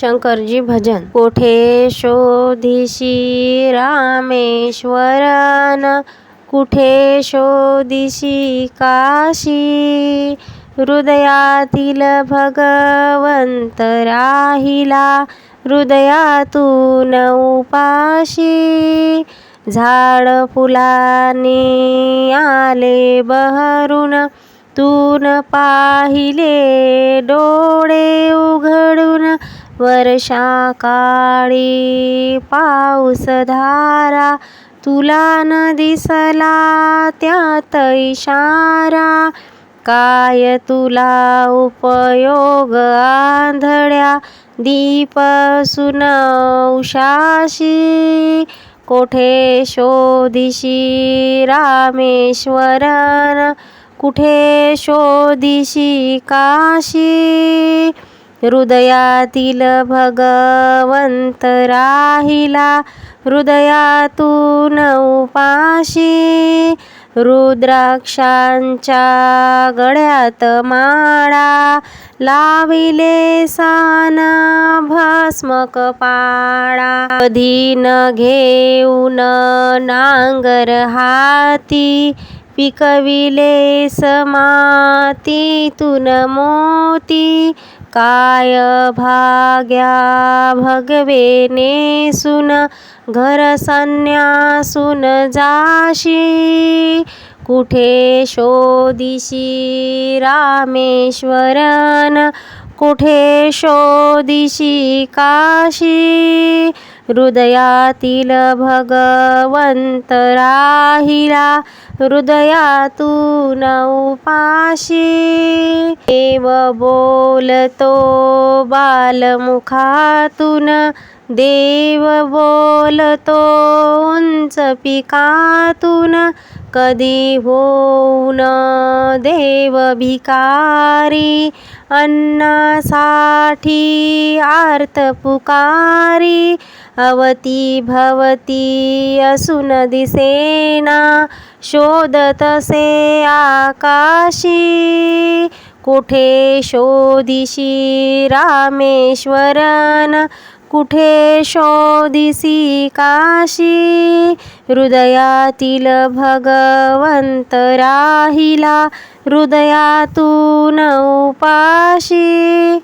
शंकरजी भजन. कोठे शोधिशी रामेश्वरन? कुठे शोधिशी काशी? हृदयातील भगवंत राहिला. हृदयातून उपाशी. झाड फुलांनी आले बहरून. तून पाहिले डोळे उघडून. वर्षा काळी पाऊस धारा तुला न दिसला त्यात इशारा. काय तुला उपयोग आंधळ्या दीपसून उषाशी कोठे शोधिशी रामेश्वरन? कुठे शोधिशी काशी? हृदयातील भगवंत राहिला. हृदयातून उपाशी रुद्राक्षांच्या गळ्यात माळा लाविले सान भस्मक पाळा. कधी न घेऊन नांगर हाती पिकविले समातीतून मोती काय भाग्या भगवे नेसून घर संन्यासून जाशी. कुठे शोधिशी रामेश्वरन कुठे शोधिशी काशी. हृदयातील भगवंत राहिला. हृदयातून उपाशी. देव बोलतो बालमुखातून. देव बोलतो उंच पिकातून. कधी होऊन देव भिकारी अन्नासाठी आर्त पुकारी अवती भवती असून दिसेना शोधतसे आकाशी. कुठे शोधिशी रामेश्वरन? कुठे शोधिसी काशी? हृदयातील भगवंत राहिला हृदयातून उपाशी.